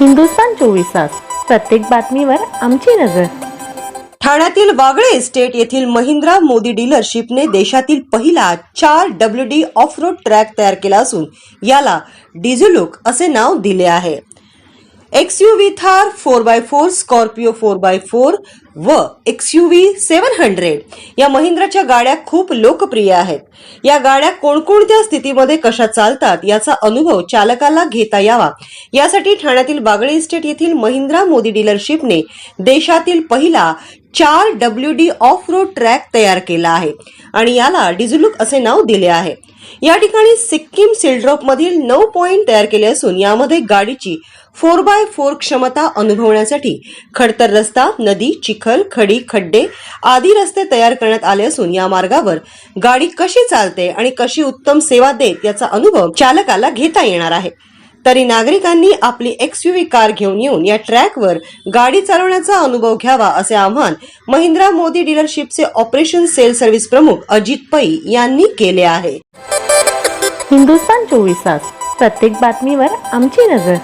हिंदुस्तान चोवीस तास. प्रत्येक बातमीवर आमची नजर. ठाण्यातील वागळे इस्टेट येथील महिंद्रा मोदी डीलरशिपने देशातील पहिला चार W D off road track तयार केला असून याला डिझेलुक असे नाव दिले आहे. X U V Thar four by four Scorpio four by four व X U V seven hundred या महिंद्राच्या गाड्या खूप लोकप्रिय आहेत. या गाड्या कोणकोणत्या स्थितीमध्ये कशा चालतात याचा अनुभव चालकाला घेता यावा. यासाठी ठाण्यातील बागळे इस्टेट येथील महिंद्रा मोदी डीलरशिपने देशातील पहिला चार W D off road track तयार केला आहे आणि याला डिझुलुक असे नाव दिले आहे. या ठिकाणी सिक्कीम सिलड्रॉप मधील नऊ पॉईंट तयार केले असून यामध्ये गाडीची फोर बाय फोर क्षमता अनुभवण्यासाठी खडतर रस्ता नदी चिखल खडी खड्डे आदी रस्ते तयार करण्यात आले असून या मार्गावर गाडी कशी चालते आणि कशी उत्तम सेवा देत याचा अनुभव चालकाला घेता येणार आहे. तरी नागरिकांनी आपली एक्सयूव्ही कार घेऊन येऊन या ट्रॅकवर गाडी चालवण्याचा अनुभव घ्यावा असे आवाहन महिंद्रा मोदी डीलरशिपचे ऑपरेशन सेल सर्व्हिस प्रमुख अजित पै यांनी केले आहे. हिंदुस्तान चोवीस तास. प्रत्येक बातमीवर आमची नजर.